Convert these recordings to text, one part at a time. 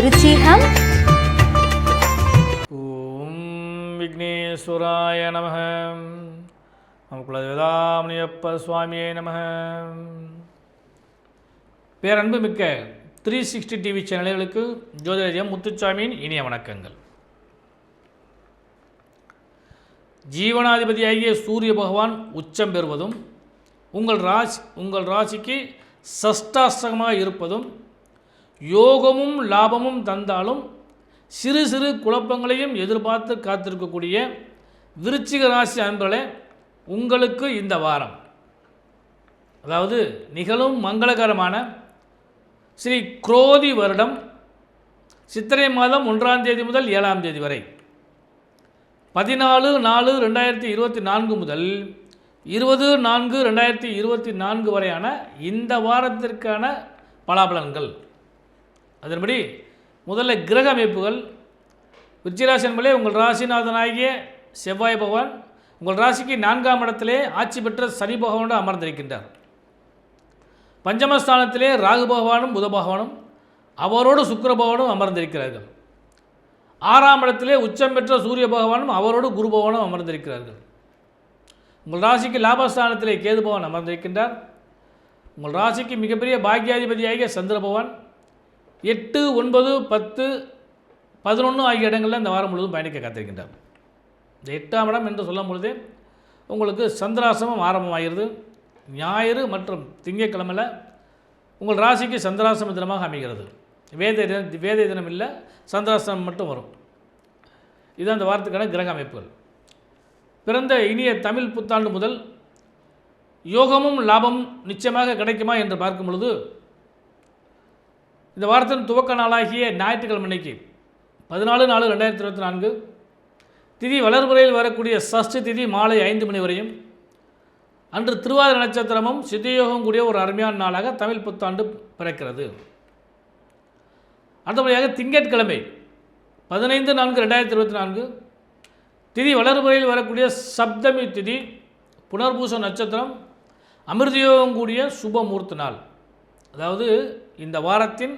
விருச்சிகம் ஓம் விக்னேஸ்வராய நம நமக்குள்ள வேதாமணியப்ப சுவாமியே நம பேரன்பு மிக்க த்ரீ சிக்ஸ்டி டிவி சேனல்களுக்கு ஜோதிடம் முத்துச்சாமியின் இனிய வணக்கங்கள். ஜீவனாதிபதியாகிய சூரிய பகவான் உச்சம் பெறுவதும் உங்கள் ராசி உங்கள் ராசிக்கு சஷ்டாஷ்டகமாக இருப்பதும் யோகமும் லாபமும் தந்தாலும் சிறு சிறு குழப்பங்களையும் எதிர்பார்த்து காத்திருக்கக்கூடிய விருச்சிக ராசி அன்பர்களே உங்களுக்கு இந்த வாரம். அதாவது நிகழும் மங்களகரமான ஸ்ரீ குரோதி வருடம் சித்திரை மாதம் ஒன்றாம் தேதி முதல் ஏழாம் தேதி வரை. பதினாலு நாலு ரெண்டாயிரத்தி இருபத்தி நான்கு முதல் இருபது நான்கு ரெண்டாயிரத்தி இருபத்தி நான்கு வரையான இந்த வாரத்திற்கான பலாபலன்கள். அதன்படி முதல்ல கிரக அமைப்புகள் விருச்சிராசி என்பதே உங்கள் ராசிநாதனாகிய செவ்வாய் பகவான் உங்கள் ராசிக்கு நான்காம் இடத்திலே ஆட்சி பெற்ற சனி பகவானோடு அமர்ந்திருக்கின்றார். பஞ்சமஸ்தானத்திலே ராகு பகவானும் புத பகவானும் அவரோடு சுக்கர பகவானும் அமர்ந்திருக்கிறார்கள். ஆறாம் இடத்திலே உச்சம் பெற்ற சூரிய பகவானும் அவரோடு குரு பகவானும் அமர்ந்திருக்கிறார்கள். உங்கள் ராசிக்கு லாபஸ்தானத்திலே கேது பகவான் அமர்ந்திருக்கின்றார். உங்கள் ராசிக்கு மிகப்பெரிய பாக்கியாதிபதியாகிய சந்திர பகவான் எட்டு ஒன்பது பத்து பதினொன்று ஆகிய இடங்களில் இந்த வாரம் முழுவதும் பயணிக்க காத்திருக்கின்றார். இந்த எட்டாம் இடம் என்று சொல்லும் பொழுதே உங்களுக்கு சந்திராசிரமம் ஆரம்பமாகிறது. ஞாயிறு மற்றும் திங்கட்கிழமையில் உங்கள் ராசிக்கு சந்திராசிரம தினமாக அமைகிறது. வேத தினம் வேத தினம் இல்லை சந்திராசிரமம் மட்டும் வரும். இது அந்த வாரத்துக்கான கிரக அமைப்புகள். பிறந்த இனிய தமிழ் புத்தாண்டு முதல் யோகமும் லாபமும் நிச்சயமாக கிடைக்குமா என்று பார்க்கும் பொழுது இந்த வாரத்தின் துவக்க நாளாகிய ஞாயிற்றுக்கிழமை அன்னைக்கு பதினாலு நாலு ரெண்டாயிரத்தி இருபத்தி நான்கு திதி வளர்முறையில் வரக்கூடிய சஷ்டி திதி மாலை ஐந்து மணி வரையும். அன்று திருவாதிர நட்சத்திரமும் சித்தியோகம் கூடிய ஒரு அருமையான நாளாக தமிழ் புத்தாண்டு பிறக்கிறது. அடுத்தபடியாக திங்கட்கிழமை பதினைந்து நான்கு ரெண்டாயிரத்தி இருபத்தி நான்கு திதி வளர்முறையில் வரக்கூடிய சப்தமி திதி புனர்பூச நட்சத்திரம் அமிர்தயோகம் கூடிய சுபமூர்த்த நாள். அதாவது இந்த வாரத்தின்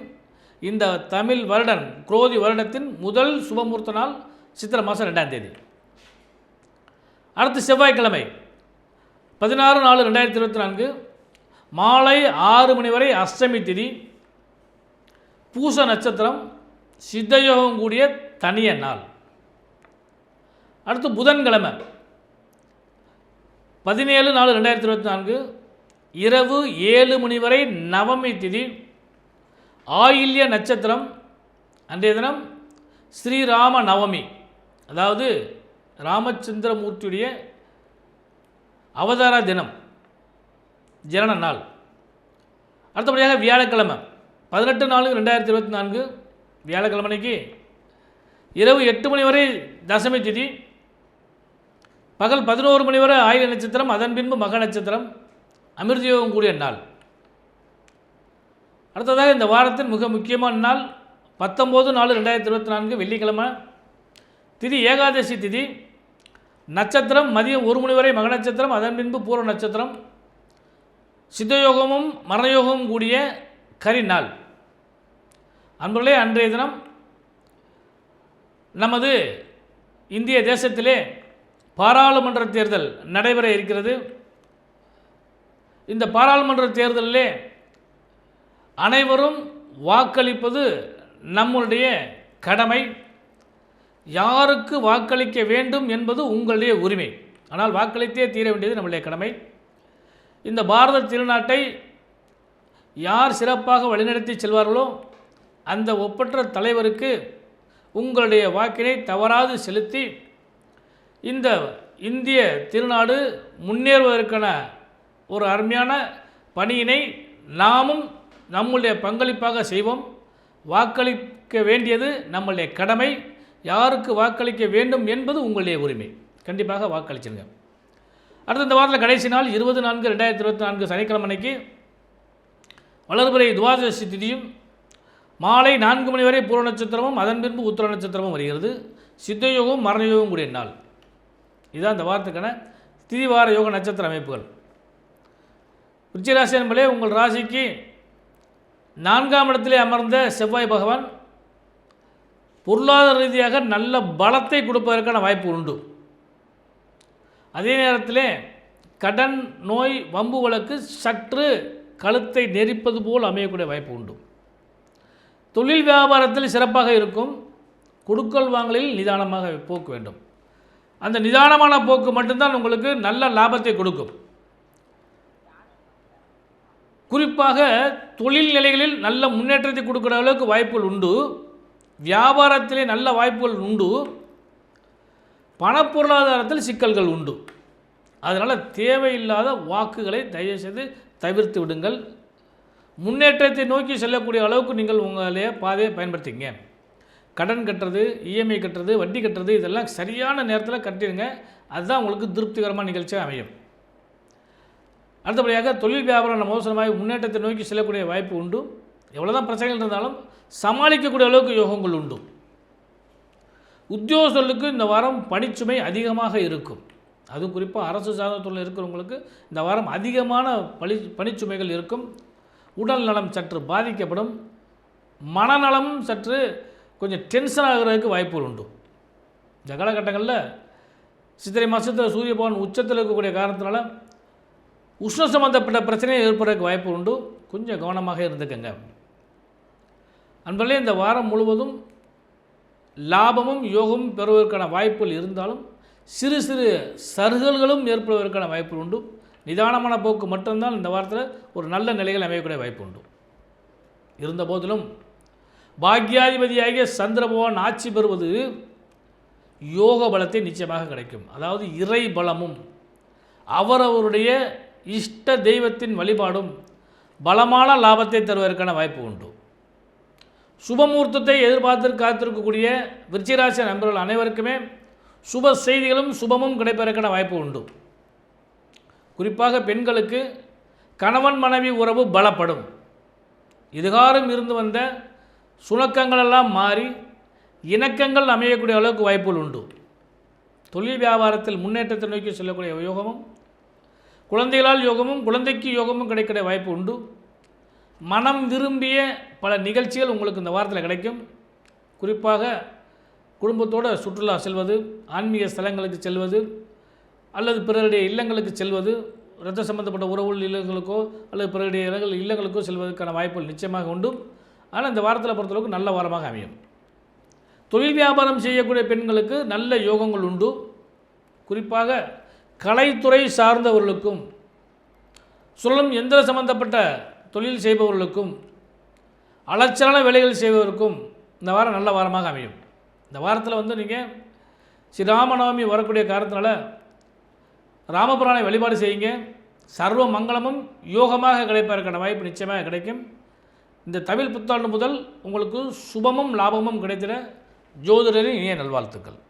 இந்த தமிழ் வருடம் குரோதி வருடத்தின் முதல் சுபமூர்த்த நாள் சித்திரை மாதம் ரெண்டாம் தேதி. அடுத்து செவ்வாய்க்கிழமை பதினாறு நாலு ரெண்டாயிரத்தி இருபத்தி நான்கு மாலை ஆறு மணி வரை அஷ்டமி திதி பூச நட்சத்திரம் சித்தயோகம் கூடிய தனிய நாள். அடுத்து புதன்கிழமை பதினேழு நாலு ரெண்டாயிரத்தி இருபத்தி நான்கு இரவு ஏழு மணி வரை நவமி திதி ஆயில்ய நட்சத்திரம் அன்றைய தினம் ஸ்ரீராம நவமி. அதாவது ராமச்சந்திரமூர்த்தியுடைய அவதார தினம் ஜனன நாள். அடுத்தபடியாக வியாழக்கிழமை பதினெட்டு நாலு ரெண்டாயிரத்தி இருபத்தி நான்கு வியாழக்கிழமைக்கு இரவு எட்டு மணி வரை தசமி திதி பகல் பதினோரு மணி வரை ஆயுத நட்சத்திரம் அதன் பின்பு மக நட்சத்திரம் அமிர்தயோகம் கூடிய நாள். அடுத்ததாக இந்த வாரத்தின் மிக முக்கியமான நாள் பத்தொம்போது நாலு ரெண்டாயிரத்தி இருபத்தி நான்கு வெள்ளிக்கிழமை திதி ஏகாதசி திதி நட்சத்திரம் மதியம் ஒரு மணி வரை மக நட்சத்திரம் அதன் பின்பு பூர்வ நட்சத்திரம் சித்தயோகமும் மரணயோகமும் கூடிய கரி நாள். அன்பர்களே அன்றைய தினம் நமது இந்திய தேசத்திலே பாராளுமன்ற தேர்தல் நடைபெற இருக்கிறது. இந்த பாராளுமன்ற தேர்தலிலே அனைவரும் வாக்களிப்பது நம்முடைய கடமை. யாருக்கு வாக்களிக்க வேண்டும் என்பது உங்களுடைய உரிமை. ஆனால் வாக்களித்தே தீர வேண்டியது நம்முடைய கடமை. இந்த பாரத திருநாட்டை யார் சிறப்பாக வழிநடத்தி செல்வார்களோ அந்த ஒப்பற்ற தலைவருக்கு உங்களுடைய வாக்கினை தவறாது செலுத்தி இந்த இந்திய திருநாடு முன்னேறுவதற்கான ஒரு அருமையான பணியினை நாமும் நம்முடைய பங்களிப்பாக செய்வோம். வாக்களிக்க வேண்டியது நம்முடைய கடமை. யாருக்கு வாக்களிக்க வேண்டும் என்பது உங்களுடைய உரிமை. கண்டிப்பாக வாக்களிச்சிருங்க. அடுத்த இந்த வாரத்தில் கடைசி நாள் இருபது நான்கு ரெண்டாயிரத்தி இருபத்தி நான்கு சனிக்கிழமை அன்னைக்கு வளர்பிறை துவாதசி திதியும் மாலை நான்கு மணி வரை பூர்வ நட்சத்திரமும் அதன் பின்பு உத்தர நட்சத்திரமும் வருகிறது. சித்தயோகம் மரணயோகம் கூடிய நாள். இதுதான் இந்த வாரத்துக்கான திதிவார யோக நட்சத்திர அமைப்புகள். விருச்சிகராசி என்பதே உங்கள் ராசிக்கு நான்காம் இடத்திலே அமர்ந்த செவ்வாய் பகவான் பொருளாதார ரீதியாக நல்ல பலத்தை கொடுப்பதற்கான வாய்ப்பு உண்டு. அதே நேரத்தில் கடன் நோய் வம்பு வழக்கு சற்று கழுத்தை நெரிப்பது போல் அமையக்கூடிய வாய்ப்பு உண்டு. தொழில் வியாபாரத்தில் சிறப்பாக இருக்கும். கொடுக்கல் வாங்கலில் நிதானமாக போக்கு வேண்டும். அந்த நிதானமான போக்கு மட்டும்தான் உங்களுக்கு நல்ல லாபத்தை கொடுக்கும். குறிப்பாக தொழில் நிலைகளில் நல்ல முன்னேற்றத்தை கொடுக்குற அளவுக்கு வாய்ப்புகள் உண்டு. வியாபாரத்திலே நல்ல வாய்ப்புகள் உண்டு. பணப்பொருளாதாரத்தில் சிக்கல்கள் உண்டு. அதனால் தேவையில்லாத வாக்குகளை தயவுசெய்து தவிர்த்து விடுங்கள். முன்னேற்றத்தை நோக்கி செல்லக்கூடிய அளவுக்கு நீங்கள் உங்களுடைய பாதையை பயன்படுத்திங்க கடன் கட்டுறது இஎம்ஐ கட்டுறது வட்டி கட்டுறது இதெல்லாம் சரியான நேரத்தில் கட்டிடுங்க. அதுதான் உங்களுக்கு திருப்திகரமான நிகழ்ச்சியாக அமையும். அடுத்தபடியாக தொழில் வியாபாரம் மோசமாக முன்னேற்றத்தை நோக்கி செல்லக்கூடிய வாய்ப்பு உண்டு. எவ்வளோதான் பிரச்சனைகள் இருந்தாலும் சமாளிக்கக்கூடிய அளவுக்கு யோகங்கள் உண்டு. உத்தியோகர்களுக்கு இந்த வாரம் பணிச்சுமை அதிகமாக இருக்கும். அதுவும் குறிப்பாக அரசு சார்ந்த தொழில் இருக்கிறவங்களுக்கு இந்த வாரம் அதிகமான பணி பணிச்சுமைகள் இருக்கும். உடல் நலம் சற்று பாதிக்கப்படும். மனநலமும் சற்று கொஞ்சம் டென்ஷன் ஆகிறதுக்கு வாய்ப்புகள் உண்டு. இந்த காலகட்டங்களில் சித்திரை மாதத்தில் சூரிய பகவான் உச்சத்தில் இருக்கக்கூடிய காரணத்தினால உஷ்ண சம்பந்தப்பட்ட பிரச்சனை ஏற்படுறதுக்கு வாய்ப்பு உண்டு. கொஞ்சம் கவனமாக இருந்துக்கங்க. அன்பர்களே இந்த வாரம் முழுவதும் லாபமும் யோகமும் பெறுவதற்கான வாய்ப்புகள் இருந்தாலும் சிறு சிறு சருகல்களும் ஏற்படுவதற்கான வாய்ப்பு உண்டு. நிதானமான போக்கு மட்டும்தான் இந்த வாரத்தில் ஒரு நல்ல நிலைகள் அமையக்கூடிய வாய்ப்பு உண்டு. இருந்த போதிலும் பாக்யாதிபதியாகிய சந்திர பகவான் ஆட்சி பெறுவது யோக பலத்தை நிச்சயமாக கிடைக்கும். அதாவது இறை பலமும் அவரவருடைய இஷ்ட தெய்வத்தின் வழிபாடும் பலமான லாபத்தை தருவதற்கான வாய்ப்பு உண்டு. சுபமூர்த்தத்தை எதிர்பார்த்து காத்திருக்கக்கூடிய விருச்சிராசி நண்பர்கள் அனைவருக்குமே சுப செய்திகளும் சுபமும் கிடைப்பதற்கான வாய்ப்பு உண்டு. குறிப்பாக பெண்களுக்கு கணவன் மனைவி உறவு பலப்படும். இதுகாரம் இருந்து வந்த சுணக்கங்களெல்லாம் மாறி இணக்கங்கள் அமையக்கூடிய அளவுக்கு வாய்ப்புகள் உண்டு. தொழில் வியாபாரத்தில் முன்னேற்றத்தை நோக்கி செல்லக்கூடிய யோகமும் குழந்தைகளால் யோகமும் குழந்தைக்கு யோகமும் கிடைக்கிற வாய்ப்பு உண்டு. மனம் விரும்பிய பல நிகழ்ச்சிகள் உங்களுக்கு இந்த வாரத்தில் கிடைக்கும். குறிப்பாக குடும்பத்தோடு சுற்றுலா செல்வது ஆன்மீக ஸ்தலங்களுக்கு செல்வது அல்லது பிறருடைய இல்லங்களுக்கு செல்வது ரத்த சம்பந்தப்பட்ட உறவுகள் இல்லங்களுக்கோ அல்லது பிறருடைய இல்லங்கள் இல்லங்களுக்கோ செல்வதற்கான வாய்ப்புகள் நிச்சயமாக உண்டு. ஆனால் இந்த வாரத்தில் பொறுத்தளவுக்கு நல்ல வாரமாக அமையும். தொழில் வியாபாரம் செய்யக்கூடிய பெண்களுக்கு நல்ல யோகங்கள் உண்டு. குறிப்பாக கலைத்துறை சார்ந்தவர்களுக்கும் சொல்லும் எந்திர சம்பந்தப்பட்ட தொழில் செய்பவர்களுக்கும் அலைச்சலான வேலைகள் செய்பவருக்கும் இந்த வாரம் நல்ல வாரமாக அமையும். இந்த வாரத்தில் வந்து நீங்கள் ஸ்ரீராமநவமி வரக்கூடிய காரணத்தினால ராமபுராணை வழிபாடு செய்யுங்க. சர்வ மங்களமும் யோகமாக கிடைப்பதற்கான வாய்ப்பு நிச்சயமாக கிடைக்கும். இந்த தமிழ் புத்தாண்டு முதல் உங்களுக்கு சுபமும் லாபமும் கிடைத்திட ஜோதிடரின் இனிய நல்வாழ்த்துக்கள்.